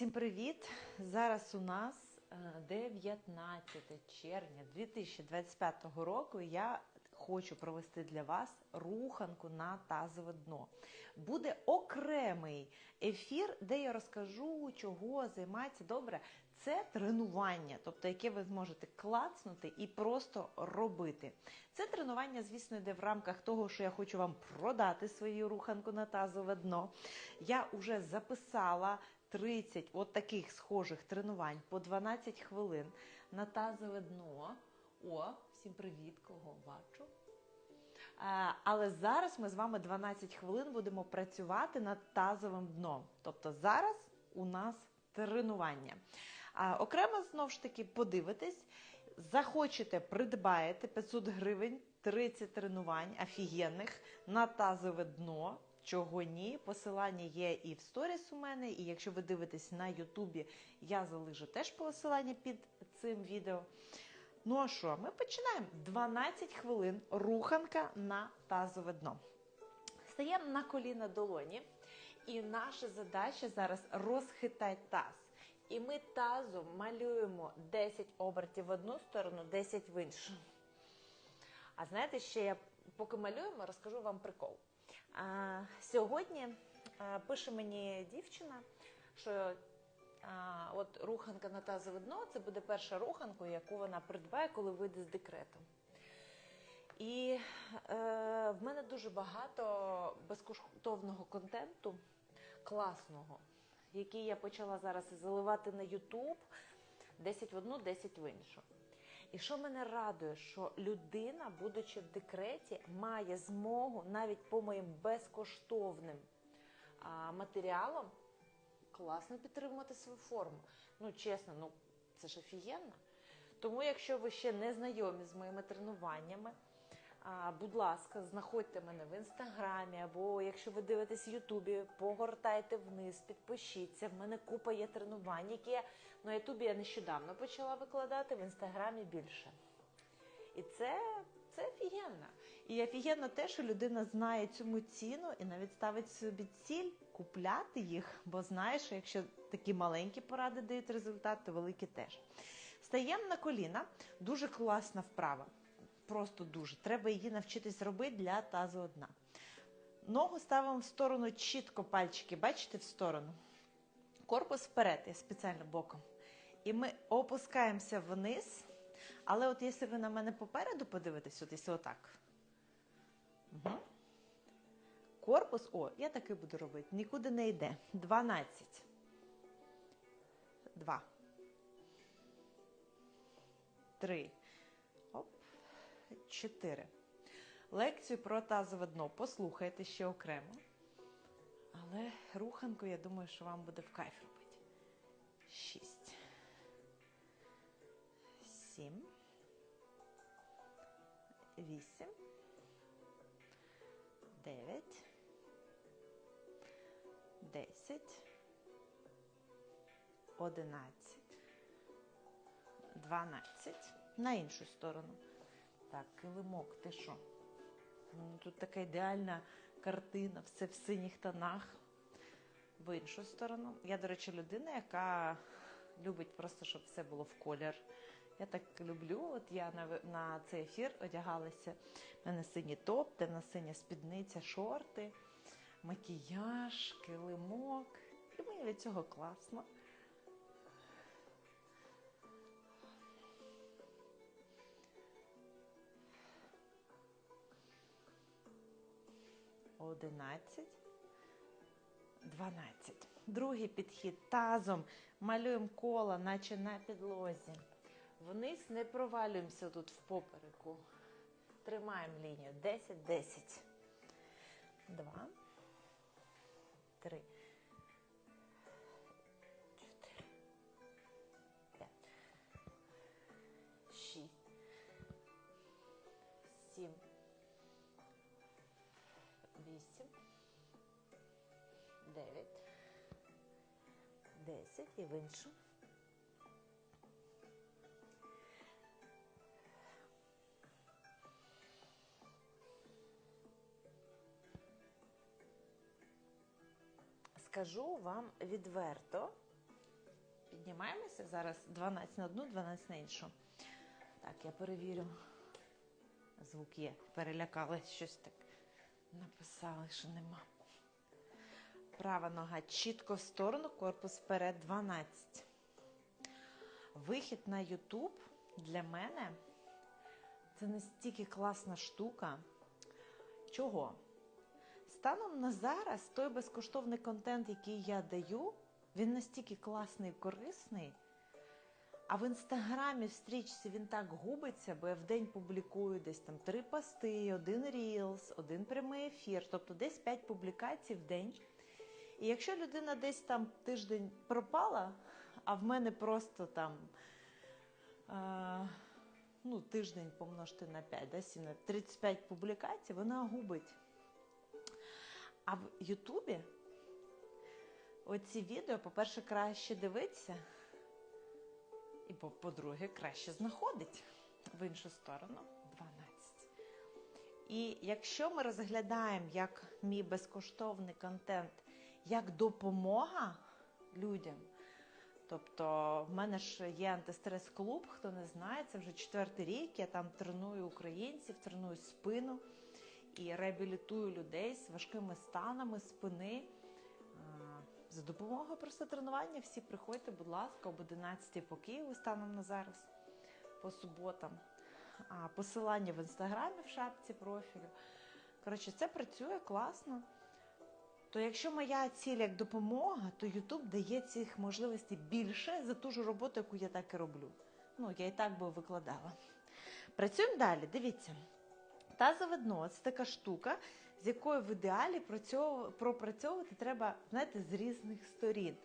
Всім привіт! Зараз у нас е, 19 червня 2025 року. Я хочу провести для вас руханку на тазове дно. Буде окремий ефір, де я розкажу, чого займається добре. Це тренування, тобто яке ви зможете клацнути і просто робити. Це тренування, звісно, йде в рамках того, що я хочу вам продати свою руханку на тазове дно. Я вже записала 30 от таких схожих тренувань по 12 хвилин на тазове дно. О, всім привіт, кого бачу. Але зараз ми з вами 12 хвилин будемо працювати над тазовим дном. Тобто зараз у нас тренування. А, Окремо знову ж таки подивитесь, захочете, придбаєте 500 гривень, 30 тренувань офігенних на тазове дно. Чого ні, посилання є і в сторіс у мене, і якщо ви дивитесь на Ютубі, я залишу теж посилання під цим відео. Ну а що, ми починаємо 12 хвилин руханка на тазове дно. Стаємо на коліна долоні, і наша задача зараз розхитати таз. І ми тазом малюємо 10 обертів в одну сторону, 10 в іншу. А знаєте, ще я поки малюємо, розкажу вам прикол. Сьогодні пише мені дівчина, що от руханка на тазове дно це буде перша руханка, яку вона придбає, коли вийде з декрету. І е, в мене дуже багато безкоштовного контенту, класного, який я почала зараз заливати на YouTube 10 в одну, 10 в іншу. І що мене радує, що людина, будучи в декреті, має змогу навіть по моїм безкоштовним а, матеріалам класно підтримувати свою форму. Ну, чесно, ну це ж офігенно. Тому, якщо ви ще не знайомі з моїми тренуваннями, будь ласка, знаходьте мене в інстаграмі, або якщо ви дивитесь в Ютубі, погортайте вниз, підпишіться. В мене купа є тренувань, які я на Ютубі я нещодавно почала викладати, в інстаграмі більше. І це, це офігенно. І офігенно те, що людина знає цьому ціну і навіть ставить собі ціль купляти їх, бо знає, що якщо такі маленькі поради дають результат, то великі теж. Стаємо на коліна, дуже класна вправа. Просто дуже. Треба її навчитись робити для тазового дна. Ногу ставимо в сторону чітко пальчики, бачите, в сторону. Корпус вперед, я спеціально боком. І ми опускаємося вниз. Але от якщо ви на мене попереду подивитесь, от якщо отак. Угу. Корпус, о, я таки буду робити, нікуди не йде. 12. 2. 3. Оп. 4. Лекцію про тазове дно послухайте ще окремо. Але руханку, я думаю, що вам буде в кайф робити. 6. 7. 8. 9. 10. 11. 12. На іншу сторону. Так, килимок, ти що? Ну, Тут така ідеальна картина, все в синіх тонах. В іншу сторону. Я, до речі, людина, яка любить просто, щоб все було в колір. Я так люблю. От я на на цей ефір одягалася. У мене синій топ, темна синя спідниця, шорти, макіяж, килимок. І мені від цього класно. Одинадцять. 12. Другий підхід тазом малюємо коло, наче на підлозі. Вниз не провалюємося тут в попереку. Тримаємо лінію. 10, 10. 2. 3. 9, 10 і в іншу. Скажу вам відверто, піднімаємося. Зараз 12 на одну, 12 на іншу. Так, я перевірю. Звук є. Перелякались, щось так написали, що нема. Права нога чітко в сторону, корпус вперед 12. Вихід на YouTube для мене це настільки класна штука. Чого? Станом на зараз той безкоштовний контент, який я даю, він настільки класний і корисний. А в інстаграмі в стрічці він так губиться, бо я в день публікую десь там три пости, один рілс, один прямий ефір, тобто десь 5 публікацій в день. І якщо людина десь там тиждень пропала, а в мене просто там е, ну, тиждень помножити на 5, да, 7, 35 публікацій, вона губить. А в Ютубі оці відео, по-перше, краще дивитися, і по-друге, краще знаходить в іншу сторону 12. І якщо ми розглядаємо як мій безкоштовний контент, як допомога людям, тобто в мене ж є антистрес-клуб, хто не знає, це вже четвертий рік. Я там треную українців, треную спину і реабілітую людей з важкими станами спини. За допомогою просто тренування всі приходьте, будь ласка, об 11 по Києву станом на зараз, по суботам. Посилання в інстаграмі в шапці профілю. Коротше, це працює класно. То якщо моя ціль як допомога, то YouTube дає цих можливостей більше за ту ж роботу, яку я так і роблю. Ну, я і так би викладала. Працюємо далі. Дивіться. Тазове дно це така штука, з якою в ідеалі пропрацьовувати треба, знаєте, з різних сторін.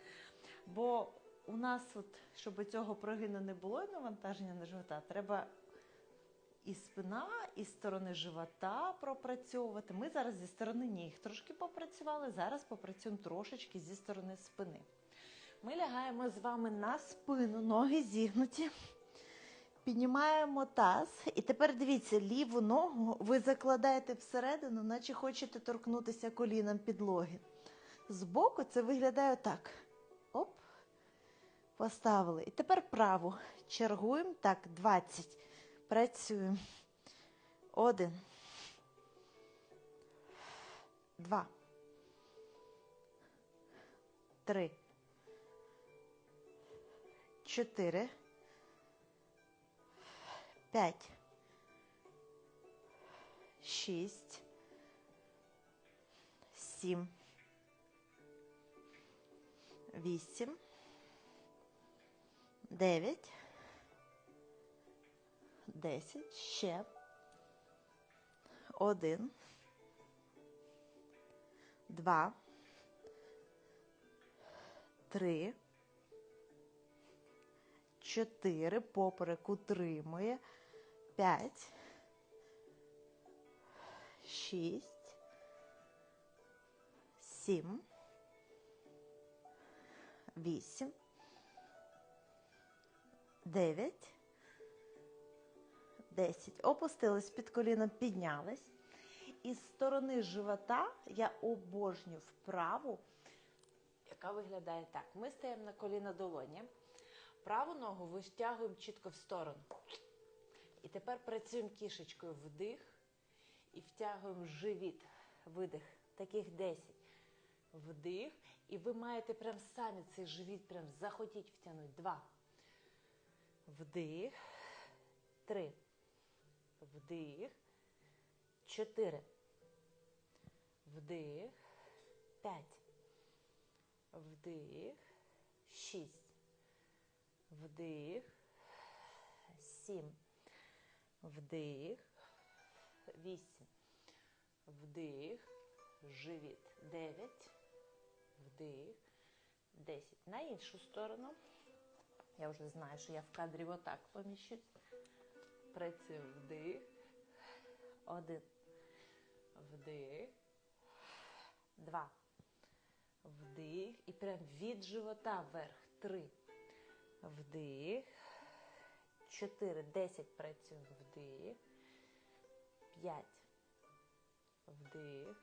Бо у нас, от, щоб цього прогину не було і навантаження на живота, треба і спина, і сторони живота пропрацьовувати. Ми зараз зі сторони ніг трошки попрацювали, зараз попрацюємо трошечки зі сторони спини. Ми лягаємо з вами на спину, ноги зігнуті. Піднімаємо таз, і тепер дивіться, ліву ногу ви закладаєте всередину, наче хочете торкнутися коліном підлоги. Збоку це виглядає так. Оп, поставили. І тепер праву. Чергуємо так, 20. Працюємо. Один. Два. Три. Чотири. П'ять. Шість. Сім. Вісім. Дев'ять. Десять. Ще. Один. Два. Три. Чотири. Поперек утримує. П'ять. Шість. Сім. Вісім. Дев'ять. 10. Опустились під коліном, піднялись. З сторони живота я обожнюю вправу, яка виглядає так. Ми стаємо на коліна долоні. Праву ногу витягуємо чітко в сторону. І тепер працюємо кішечкою вдих і втягуємо живіт. Видих. Таких 10. Вдих. І ви маєте прям самі цей живіт прям захотіть втягнути. Два. Вдих. Три. Вдих. Чотири. Вдих. П'ять. Вдих. Шість. Вдих. Сім. Вдих. Вісім. Вдих. Живіт. Дев'ять. Вдих. Десять. На іншу сторону. Я вже знаю, що я в кадрі отак поміщусь. Працюю вдих. Один. Вдих. Два. Вдих. І прям від живота вверх. Три. Вдих. Чотири. Десять працюємо. Вдих. П'ять. Вдих.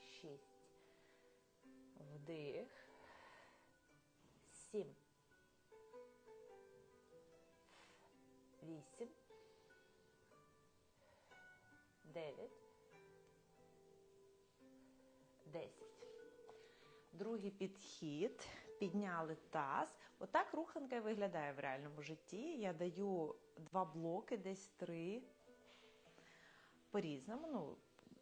Шість. Вдих. Сім. 8, 9, 10. Другий підхід. Підняли таз. Отак руханка і виглядає в реальному житті. Я даю два блоки, десь три. По-різному. Ну,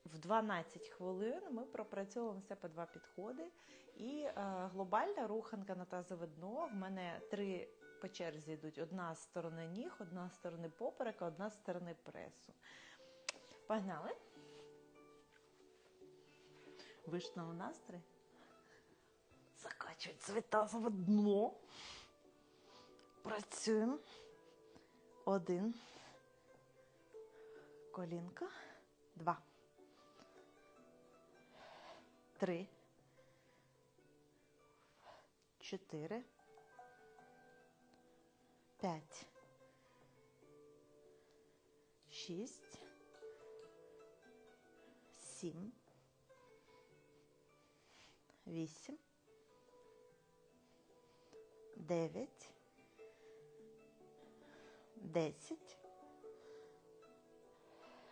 в 12 хвилин ми пропрацьовуємося по два підходи. І е, глобальна руханка на тазове дно. В мене три по черзі йдуть: одна з сторони ніг, одна з сторони поперека, одна з сторони пресу. Погнали. Вишного настрій. Закачують своє тазове дно. Працюємо. Один. Колінка. Два. Три. Чотири. П'ять. Шість. Сім. Вісім. Дев'ять. Десять.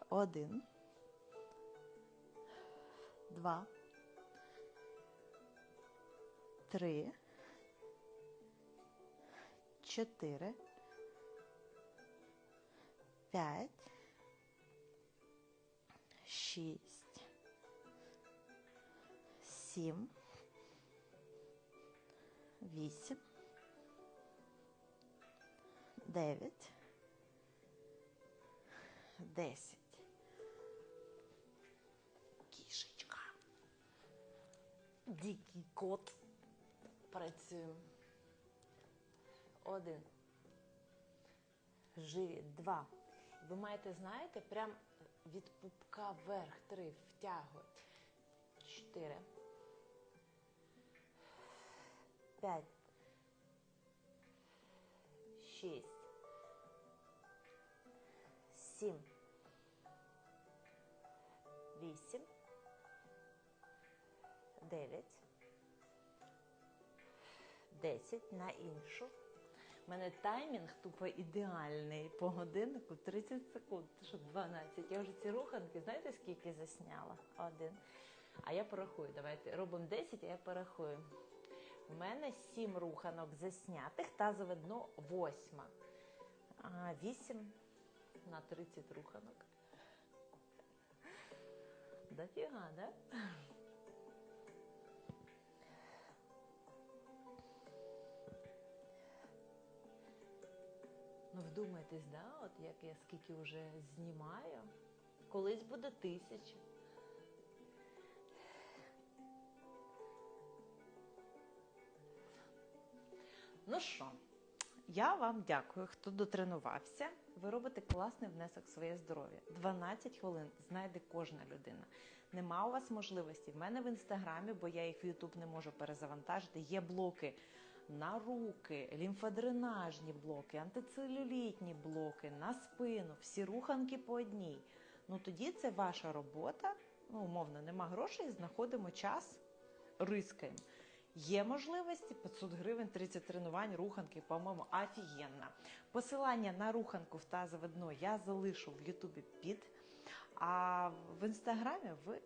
Один. Два. Три. Чотири. П'ять. Шість. Сім. Вісім. Дев'ять. Десять. Кішечка. Дикий кот. Працюємо. Один. Живіт. Два. Ви маєте, знаєте, прям від пупка вверх. Три. Втягують. Чотири. П'ять. Шість. Сім. Вісім. Дев'ять. Десять на іншу. У мене таймінг тупо ідеальний по годиннику 30 секунд. Що 12. Я вже ці руханки, знаєте, скільки засняла? Один. А я порахую. Давайте робимо 10, а я порахую. У мене 7 руханок заснятих, тазове дно 8. А 8 на 30 руханок. Дофіга, да? Вдумайтесь, да, от як я скільки вже знімаю. Колись буде тисяча. Ну що, я вам дякую, хто дотренувався. Ви робите класний внесок в своє здоров'я. 12 хвилин знайде кожна людина. Нема у вас можливості. В мене в інстаграмі, бо я їх в Ютуб не можу перезавантажити. Є блоки на руки, лімфодренажні блоки, антицелюлітні блоки, на спину, всі руханки по одній. Ну тоді це ваша робота. Ну, умовно, нема грошей, знаходимо час, рискаємо. Є можливості 500 гривень, 30 тренувань, руханки, по-моєму, офігенно. Посилання на руханку в тазове дно я залишу в Ютубі під, а в інстаграмі в е,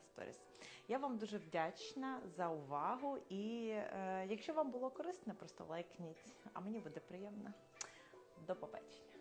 сторіс. Я вам дуже вдячна за увагу. І е, якщо вам було корисно, просто лайкніть, а мені буде приємно. До побачення.